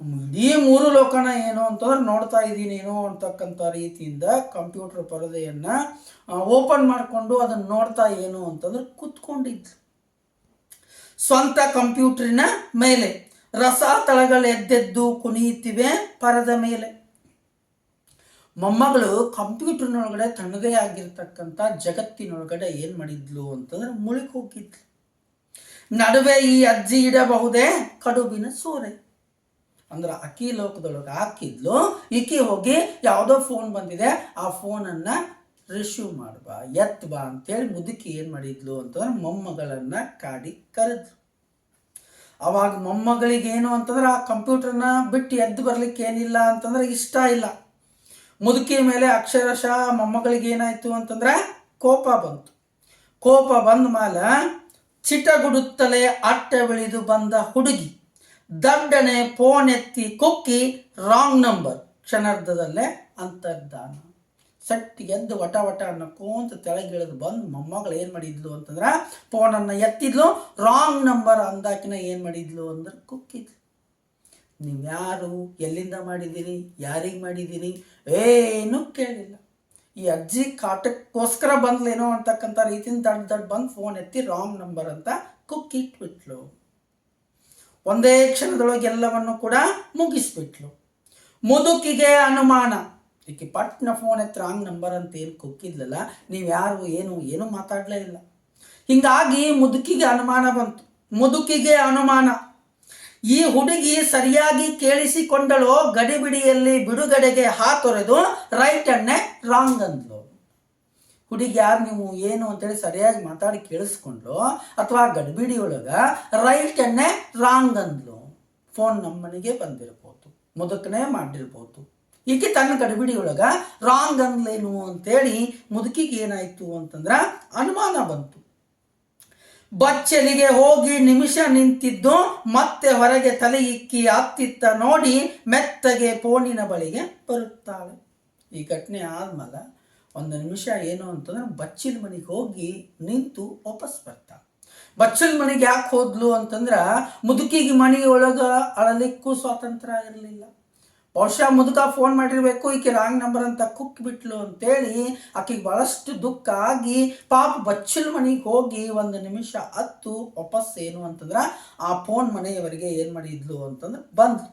ಇಡೀ ಮೂರು ಲೋಕನ ಏನು ಅಂತಂದ್ರೆ ನೋಡ್ತಾ ಇದ್ದೀನೇನೋ ಅಂತಕ್ಕಂಥ ರೀತಿಯಿಂದ ಕಂಪ್ಯೂಟರ್ ಪರದೆಯನ್ನು ಓಪನ್ ಮಾಡಿಕೊಂಡು ಅದನ್ನು ನೋಡ್ತಾ ಏನು ಅಂತಂದ್ರೆ ಕುತ್ಕೊಂಡಿದ್ಲು. ಸ್ವಂತ ಕಂಪ್ಯೂಟ್ರಿನ ಮೇಲೆ ರಸ ತಳಗಳು ಎದ್ದೆದ್ದು ಕುಣಿಯುತ್ತಿವೆ ಪರದ ಮೇಲೆ. ಮೊಮ್ಮಗಳು ಕಂಪ್ಯೂಟರ್ನೊಳಗಡೆ ತಣ್ಣಗೆ ಆಗಿರ್ತಕ್ಕಂಥ ಜಗತ್ತಿನೊಳಗಡೆ ಏನು ಮಾಡಿದ್ಲು ಅಂತಂದ್ರೆ ಮುಳುಗಿ ಹೋಗಿದ್ಲು. ನಡುವೆ ಈ ಅಜ್ಜಿ ಇಡಬಹುದೇ? ಕಡುಬಿನ ಸೂರೆ. ಅಂದ್ರೆ ಅಕ್ಕಿ ಲೋಕದೊಳಗೆ ಹಾಕಿದ್ಲು, ಈಕಿ ಹೋಗಿ ಯಾವುದೋ ಫೋನ್ ಬಂದಿದೆ, ಆ ಫೋನನ್ನು ರಿಸೀವ್ ಮಾಡ್ಬಾ ಎತ್ ಬಾ ಅಂತೇಳಿ ಮುದುಕಿ ಏನು ಮಾಡಿದ್ಲು ಅಂತಂದ್ರೆ ಮೊಮ್ಮಗಳನ್ನು ಕಾಡಿ ಕರೆದ್ಲು. ಅವಾಗ ಮೊಮ್ಮಗಳಿಗೇನು ಅಂತಂದ್ರೆ ಆ ಕಂಪ್ಯೂಟರ್ನ ಬಿಟ್ಟು ಎದ್ದು ಬರ್ಲಿಕ್ಕೆ ಏನಿಲ್ಲ ಅಂತಂದ್ರೆ ಇಷ್ಟ ಇಲ್ಲ. ಮುದುಕಿ ಮೇಲೆ ಅಕ್ಷರಶಃ ಮೊಮ್ಮಗಳಿಗೆ ಏನಾಯ್ತು ಅಂತಂದ್ರೆ ಕೋಪ ಬಂತು. ಕೋಪ ಬಂದ ಮೇಲೆ ಚಿಟಗುಡುತ್ತಲೇ ಅಟ್ಟ ಬೆಳೆದು ಬಂದ ಹುಡುಗಿ ದಂಡನೆ ಪೋನೆತ್ತಿ ಕುಕ್ಕಿ ರಾಂಗ್ ನಂಬರ್ ಕ್ಷಣಾರ್ಧದಲ್ಲೇ ಅಂತರ್ಧಾನ. ಸಟ್ಟಿ ಎದ್ದು ವಟ ವಟ ಅನ್ನಕೋಂತ ತೆಳಗಿಳಿದು ಬಂದು ಮೊಮ್ಮಗಳು ಏನು ಮಾಡಿದ್ಲು ಅಂತಂದ್ರೆ ಫೋನನ್ನು ಎತ್ತಿದ್ಲು ರಾಂಗ್ ನಂಬರ್ ಅಂದಾಕಿನ ಏನು ಮಾಡಿದ್ಲು ಅಂದ್ರೆ ಕುಕ್ಕಿದ್ಲು. ನೀವು ಯಾರು? ಎಲ್ಲಿಂದ ಮಾಡಿದ್ದೀರಿ? ಯಾರಿಗೆ ಮಾಡಿದ್ದೀರಿ? ಏನು ಕೇಳಿಲ್ಲ. ಈ ಅಜ್ಜಿ ಕಾಟಕ್ಕೋಸ್ಕರ ಬಂದ್ಲೇನೋ ಅಂತಕ್ಕಂಥ ರೀತಿಯಿಂದ ದಡ್ ದಡ್ ಬಂದು ಫೋನ್ ಎತ್ತಿ ರಾಂಗ್ ನಂಬರ್ ಅಂತ ಕುಕ್ಕಿಟ್ಬಿಟ್ಲು ಒಂದೇ ಕ್ಷಣದೊಳಗೆ ಎಲ್ಲವನ್ನು ಕೂಡ ಮುಗಿಸ್ಬಿಟ್ಲು. ಮುದುಕಿಗೆ ಅನುಮಾನ. ಈಕೆ ಪಟ್ನ ಫೋನ್ ಎತ್ತಿ ರಾಂಗ್ ನಂಬರ್ ಅಂತ ಏನು ಕುಕ್ಕಿದ್ಲಲ್ಲ, ನೀವು ಯಾರು, ಏನು ಏನು ಮಾತಾಡಲೇ ಇಲ್ಲ. ಹಿಂಗಾಗಿ ಮುದುಕಿಗೆ ಅನುಮಾನ ಬಂತು. ಮುದುಕಿಗೆ ಅನುಮಾನ. ಈ ಹುಡುಗಿ ಸರಿಯಾಗಿ ಕೇಳಿಸಿಕೊಂಡಳು ಗಡಿಬಿಡಿಯಲ್ಲಿ ಬಿಡುಗಡೆಗೆ ಹಾತೊರೆದು ರೈಟ್ ಅಣ್ಣೆ ರಾಂಗ್ ಅಂದ್ಲು. ಹುಡುಗಿ ಯಾರು ನೀವು, ಏನು ಅಂತೇಳಿ ಸರಿಯಾಗಿ ಮಾತಾಡಿ ಕೇಳಿಸ್ಕೊಂಡ್ಲು ಅಥವಾ ಗಡಿಬಿಡಿ ಒಳಗ ರೈಟ್ ಅಣ್ಣೆ ರಾಂಗ್ ಅಂದ್ಲು. ಫೋನ್ ನಮ್ಮನೆಗೆ ಬಂದಿರ್ಬೋದು, ಮುದುಕನೇ ಮಾಡಿರ್ಬೋದು. ಈಕೆ ತನ್ನ ಗಡಿಬಿಡಿ ಒಳಗೆ ರಾಂಗ್ ಅಂದ್ಲೇನು ಅಂತೇಳಿ ಮುದುಕಿಗೆ ಏನಾಯ್ತು ಅಂತಂದ್ರ ಅನುಮಾನ ಬಂತು. ಬಚ್ಚಲಿಗೆ ಹೋಗಿ ನಿಮಿಷ ನಿಂತಿದ್ದು, ಮತ್ತೆ ಹೊರಗೆ ತಲೆ ಇಕ್ಕಿ ಅತ್ತಿತ್ತ ನೋಡಿ ಮೆತ್ತಗೆ ಫೋನಿನ ಬಳಿಗೆ ಬರುತ್ತಾಳೆ. ಈ ಘಟನೆ ಆದ್ಮೇಲೆ ಒಂದು ನಿಮಿಷ ಏನು ಅಂತಂದ್ರೆ ಬಚ್ಚಿನ ಮನೆಗೆ ಹೋಗಿ ನಿಂತು ವಾಪಸ್ ಬರ್ತಾಳೆ. ಬಚ್ಚಲ್ ಮನೆಗೆ ಯಾಕೆ ಹೋದ್ಲು ಅಂತಂದ್ರೆ ಮುದುಕಿಗೆ ಮನೆಯೊಳಗ ಅಳಲಿಕ್ಕೂ ಸ್ವಾತಂತ್ರ್ಯ ಇರಲಿಲ್ಲ. ಬಹುಶಃ ಮುದುಕ ಫೋನ್ ಮಾಡಿರ್ಬೇಕು, ಈಕೆ ರಾಂಗ್ ನಂಬರ್ ಅಂತ ಕುಕ್ ಬಿಟ್ಲು ಅಂತೇಳಿ ಆಕೆಗೆ ಬಹಳಷ್ಟು ದುಃಖ ಆಗಿ ಪಾಪ ಬಚ್ಚಲ್ ಮನೆಗೆ ಹೋಗಿ ಒಂದು ನಿಮಿಷ ಹತ್ತು ವಾಪಸ್ ಏನು ಅಂತಂದ್ರೆ ಆ ಫೋನ್ ಮನೆಯವರಿಗೆ ಏನು ಮಾಡಿದ್ಲು ಅಂತಂದ್ರೆ ಬಂದ್ಲು.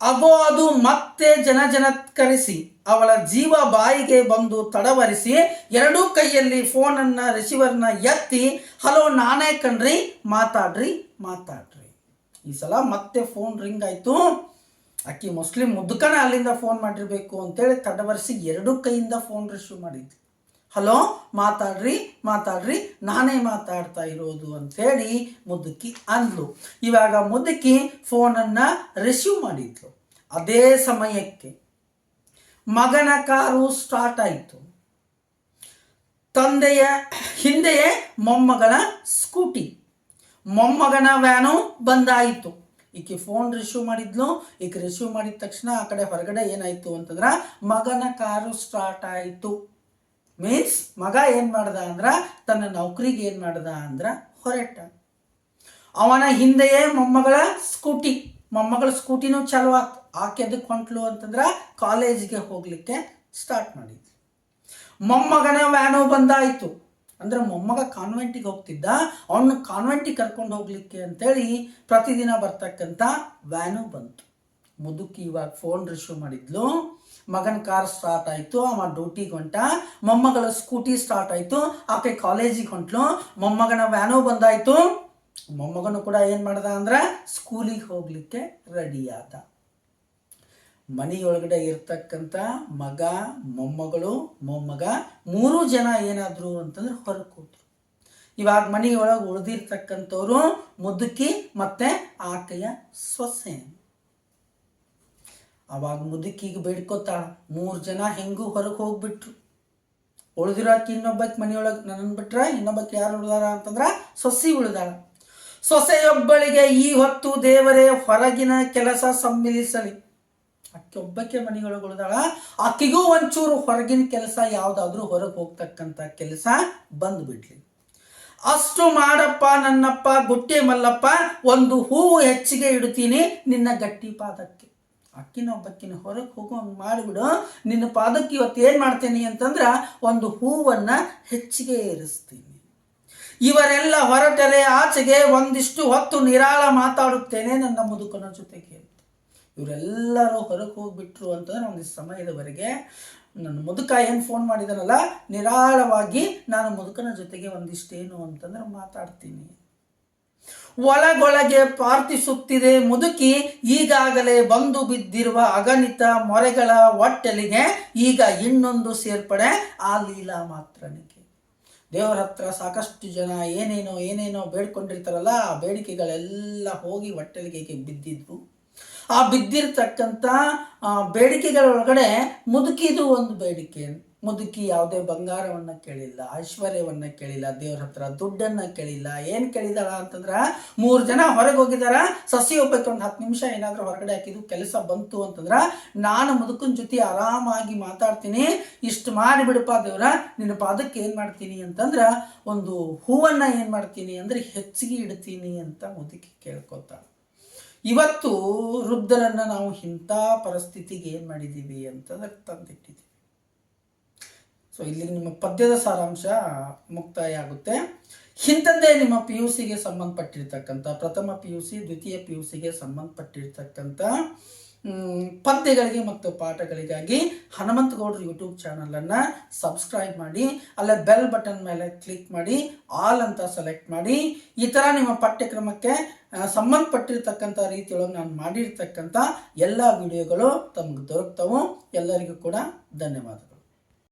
ಅಗೋ ಅದು ಮತ್ತೆ ಜನ ಜನತ್ಕರಿಸಿ, ಅವಳ ಜೀವ ಬಾಯಿಗೆ ಬಂದು ತಡವರಿಸಿ ಎರಡೂ ಕೈಯಲ್ಲಿ ಫೋನನ್ನ ರಿಸೀವರ್ನ ಎತ್ತಿ, ಹಲೋ, ನಾನೇ ಕಣ್ರಿ, ಮಾತಾಡ್ರಿ ಮಾತಾಡ್ರಿ. ಈ ಸಲ ಮತ್ತೆ ಫೋನ್ ರಿಂಗ್ ಆಯ್ತು. ಆಕಿ ಮುಸ್ಲಿಂ ಮುದುಕನ ಅಲ್ಲಿಂದ ಫೋನ್ ಮಾಡಿರಬೇಕು ಅಂತೇಳಿ ತಡವರ್ಸಿ ಎರಡು ಕೈಯಿಂದ ಫೋನ್ ರಿಸೀವ್ ಮಾಡಿದ್ವಿ ಹಲೋ, ಮಾತಾಡ್ರಿ ಮಾತಾಡ್ರಿ, ನಾನೇ ಮಾತಾಡ್ತಾ ಇರೋದು ಅಂಥೇಳಿ ಮುದುಕಿ ಅಂದ್ಲು. ಇವಾಗ ಮುದುಕಿ ಫೋನನ್ನು ರಿಸೀವ್ ಮಾಡಿದ್ಲು. ಅದೇ ಸಮಯಕ್ಕೆ ಮಗನ ಕಾರು ಸ್ಟಾರ್ಟ್ ಆಯಿತು. ತಂದೆಯ ಹಿಂದೆಯೇ ಮೊಮ್ಮಗನ ಸ್ಕೂಟಿ ಮೊಮ್ಮಗನ ವ್ಯಾನು ಬಂದಾಯಿತು ಈಕೆ ಫೋನ್ ರಿಸೀವ್ ಮಾಡಿದ್ಲು, ಈಕೆ ರಿಸೀವ್ ಮಾಡಿದ ತಕ್ಷಣ ಆ ಕಡೆ ಹೊರಗಡೆ ಏನಾಯಿತು ಅಂತಂದ್ರೆ ಮಗನ ಕಾರು ಸ್ಟಾರ್ಟ್ ಆಯಿತು. ಮೀನ್ಸ್ ಮಗ ಏನು ಮಾಡ್ದ ಅಂದ್ರೆ ತನ್ನ ನೌಕರಿಗೆ ಏನು ಮಾಡ್ದ ಅಂದ್ರೆ ಹೊರಟ. ಅವನ ಹಿಂದೆಯೇ ಮೊಮ್ಮಗಳ ಸ್ಕೂಟಿ ಮೊಮ್ಮಗಳ ಸ್ಕೂಟಿನೂ ಚಲೋ ಆಯ್ತು ಆಕೆ ಎದಕ್ಕೆ ಹೊಂಟ್ಲು ಅಂತಂದ್ರೆ ಕಾಲೇಜಿಗೆ ಹೋಗಲಿಕ್ಕೆ ಸ್ಟಾರ್ಟ್ ಮಾಡಿದ್ಲು. ಮೊಮ್ಮಗನ ವ್ಯಾನು ಬಂದಾಯಿತು ಅಂದ್ರೆ ಮೊಮ್ಮಗ ಕಾನ್ವೆಂಟಿಗೆ ಹೋಗ್ತಿದ್ದ, ಅವನು ಕಾನ್ವೆಂಟಿಗೆ ಕರ್ಕೊಂಡು ಹೋಗ್ಲಿಕ್ಕೆ ಅಂತೇಳಿ ಪ್ರತಿದಿನ ಬರ್ತಕ್ಕಂಥ ವ್ಯಾನು ಬಂತು. ಮುದುಕಿ ಇವಾಗ ಫೋನ್ ರಿಸೀವ್ ಮಾಡಿದ್ಲು. ಮಗನ ಕಾರ್ ಸ್ಟಾರ್ಟ್ ಆಯಿತು, ಅವ ಡ್ಯೂಟಿಗೆ ಹೊಂಟ. ಮೊಮ್ಮಗಳ ಸ್ಕೂಟಿ ಸ್ಟಾರ್ಟ್ ಆಯಿತು, ಆಕೆ ಕಾಲೇಜಿಗೆ ಹೊಂಟ್ಲು. ಮೊಮ್ಮಗನ ವ್ಯಾನು ಬಂದಾಯಿತು. ಮೊಮ್ಮಗನು ಕೂಡ ಏನು ಮಾಡ್ದ ಅಂದ್ರೆ ಸ್ಕೂಲಿಗೆ ಹೋಗ್ಲಿಕ್ಕೆ ರೆಡಿ ಮನೆಯೊಳಗಡೆ ಇರ್ತಕ್ಕಂಥ ಮಗ, ಮೊಮ್ಮಗಳು, ಮೊಮ್ಮಗ, ಮೂರು ಜನ ಏನಾದ್ರು ಅಂತಂದ್ರೆ ಹೊರಗೆ ಕೂತರು ಇವಾಗ ಮನೆಯೊಳಗೆ ಉಳಿದಿರ್ತಕ್ಕಂಥವ್ರು ಮುದುಕಿ ಮತ್ತೆ ಆಕೆಯ ಸೊಸೆ. ಅವಾಗ ಮುದುಕಿಗೆ ಬೇಡ್ಕೋತಾಳ, ಮೂರು ಜನ ಹೆಂಗೂ ಹೊರಗೆ ಹೋಗ್ಬಿಟ್ರು. ಉಳಿದಿರೋಕೆ ಇನ್ನೊಬ್ಬಕ್ಕೆ ಮನೆಯೊಳಗೆ ನನ್ನ ಬಿಟ್ರೆ ಇನ್ನೊಬ್ಬಕ್ಕೆ ಯಾರು ಉಳಿದಾರ ಅಂತಂದ್ರೆ ಸೊಸಿ ಉಳಿದಾಳ. ಸೊಸೆಯೊಬ್ಬಳಿಗೆ ಈ ಹೊತ್ತು ದೇವರೇ ಹೊರಗಿನ ಕೆಲಸ ಸಮ್ಮಿಲಿಸಲಿ. ಅಕ್ಕಿ ಒಬ್ಬಕ್ಕೆ ಮನೆಯೊಳಗೆ ಉಳಿದಾಳ ಆಕೆಗೂ ಒಂಚೂರು ಹೊರಗಿನ ಕೆಲಸ ಯಾವುದಾದ್ರೂ ಹೊರಗೆ ಹೋಗ್ತಕ್ಕಂಥ ಕೆಲಸ ಬಂದ್ಬಿಡ್ಲಿ. ಅಷ್ಟು ಮಾಡಪ್ಪ ನನ್ನಪ್ಪ, ಗುಟ್ಟೆ ಮಲ್ಲಪ್ಪ, ಒಂದು ಹೂವು ಹೆಚ್ಚಿಗೆ ಇಡ್ತೀನಿ ನಿನ್ನ ಗಟ್ಟಿ ಪಾದಕ್ಕೆ. ಅಕ್ಕಿನ ಒಬ್ಬಕ್ಕಿನ ಹೊರಗೆ ಹೋಗೋ ಹಂಗೆ ಮಾಡಿಬಿಡು, ನಿನ್ನ ಪಾದಕ್ಕೆ ಇವತ್ತು ಏನು ಮಾಡ್ತೀನಿ ಅಂತಂದ್ರೆ ಒಂದು ಹೂವನ್ನು ಹೆಚ್ಚಿಗೆ ಏರಿಸ್ತೀನಿ ಇವರೆಲ್ಲ ಹೊರಟರೆ, ಆಚೆಗೆ ಒಂದಿಷ್ಟು ಹೊತ್ತು ನಿರಾಳ ಮಾತಾಡುತ್ತೇನೆ ನನ್ನ ಮುದುಕನ ಜೊತೆಗೆ. ಇವರೆಲ್ಲರೂ ಹೊರಗೆ ಹೋಗ್ಬಿಟ್ರು ಅಂತಂದ್ರೆ ಒಂದು ಸಮಯದವರೆಗೆ ನನ್ನ ಮುದುಕ ಏನು ಫೋನ್ ಮಾಡಿದಾರಲ್ಲ ನಿರಾಳವಾಗಿ ನಾನು ಮುದುಕನ ಜೊತೆಗೆ ಒಂದಿಷ್ಟೇನು ಅಂತಂದ್ರೆ ಮಾತಾಡ್ತೀನಿ. ಒಳಗೊಳಗೆ ಪ್ರಾರ್ಥಿಸುತ್ತಿದೆ ಮುದುಕಿ, ಈಗಾಗಲೇ ಬಂದು ಬಿದ್ದಿರುವ ಅಗಣಿತ ಮೊರೆಗಳ ಒಟ್ಟಲಿಗೆ ಈಗ ಇನ್ನೊಂದು ಸೇರ್ಪಡೆ, ಆ ಲೀಲಾ ಮಾತ್ರನಿಗೆ. ದೇವರ ಹತ್ರ ಸಾಕಷ್ಟು ಜನ ಏನೇನೋ ಏನೇನೋ ಬೇಡ್ಕೊಂಡಿರ್ತಾರಲ್ಲ, ಆ ಬೇಡಿಕೆಗಳೆಲ್ಲ ಹೋಗಿ ಹೊಟ್ಟೆಲಿಗೆ ಬಿದ್ದಿದ್ವು ಆ ಬಿದ್ದಿರತಕ್ಕಂಥ ಆ, ಬೇಡಿಕೆಗಳ ಒಳಗಡೆ ಮುದುಕಿದು ಒಂದು ಬೇಡಿಕೆ. ಮುದುಕಿ ಯಾವುದೇ ಬಂಗಾರವನ್ನ ಕೇಳಿಲ್ಲ ಐಶ್ವರ್ಯವನ್ನ ಕೇಳಿಲ್ಲ ದೇವ್ರ ಹತ್ರ ದುಡ್ಡನ್ನ ಕೇಳಿಲ್ಲ. ಏನು ಕೇಳಿದಾಳ ಅಂತಂದ್ರೆ ಮೂರು ಜನ ಹೊರಗೆ ಹೋಗಿದಾರ ಸಸಿ ಹೋಗ್ಬೇಕು ಒಂದು ಹತ್ತು ನಿಮಿಷ ಏನಾದರೂ ಹೊರಗಡೆ ಹಾಕಿದ್ದು ಕೆಲಸ ಬಂತು ಅಂತಂದ್ರೆ ನಾನು ಮುದುಕನ ಜೊತೆ ಆರಾಮಾಗಿ ಮಾತಾಡ್ತೀನಿ ಇಷ್ಟು ಮಾಡಿಬಿಡಪ್ಪ ದೇವ್ರ ನಿನ್ನ ಪಾದಕ್ಕೆ ಏನು ಮಾಡ್ತೀನಿ ಅಂತಂದ್ರೆ ಒಂದು ಹೂವನ್ನು ಏನು ಮಾಡ್ತೀನಿ ಅಂದ್ರೆ ಹೆಚ್ಚಿಗೆ ಇಡ್ತೀನಿ ಅಂತ ಮುದುಕಿ ಕೇಳ್ಕೊತಾಳೆ. ಇವತ್ತು ವೃದ್ಧರನ್ನ ನಾವು ಇಂಥ ಪರಿಸ್ಥಿತಿಗೆ ಏನು ಮಾಡಿದ್ದೀವಿ ಅಂತಂದ್ರೆ ತಂದಿಟ್ಟಿದ್ದೀವಿ ಸೊ ಇಲ್ಲಿ ನಿಮ್ಮ ಪದ್ಯದ ಸಾರಾಂಶ ಮುಕ್ತಾಯ ಆಗುತ್ತೆ. ಇಂಥದ್ದೇ ನಿಮ್ಮ ಪಿ ಯು ಸಿಗೆ ಸಂಬಂಧಪಟ್ಟಿರ್ತಕ್ಕಂಥ, ಪ್ರಥಮ ಪಿ ಯು ಸಿ ದ್ವಿತೀಯ ಪಿ ಯು ಸಿಗೆ ಸಂಬಂಧಪಟ್ಟಿರ್ತಕ್ಕಂಥ ಪದ್ಯಗಳಿಗೆ ಮತ್ತು ಪಾಠಗಳಿಗಾಗಿ ಹನುಮಂತಗೌಡರು ಯೂಟ್ಯೂಬ್ ಚಾನಲನ್ನು ಸಬ್ಸ್ಕ್ರೈಬ್ ಮಾಡಿ, ಅಲ್ಲೇ ಬೆಲ್ ಬಟನ್ ಮೇಲೆ ಕ್ಲಿಕ್ ಮಾಡಿ, ಆಲ್ ಅಂತ ಸೆಲೆಕ್ಟ್ ಮಾಡಿ. ಈ ಥರ ನಿಮ್ಮ ಪಠ್ಯಕ್ರಮಕ್ಕೆ ಸಂಬಂಧಪಟ್ಟಿರ್ತಕ್ಕಂಥ ರೀತಿಯೊಳಗೆ ನಾನು ಮಾಡಿರ್ತಕ್ಕಂಥ ಎಲ್ಲ ವಿಡಿಯೋಗಳು ತಮಗೆ ದೊರಕ್ತವು. ಎಲ್ಲರಿಗೂ ಕೂಡ ಧನ್ಯವಾದಗಳು.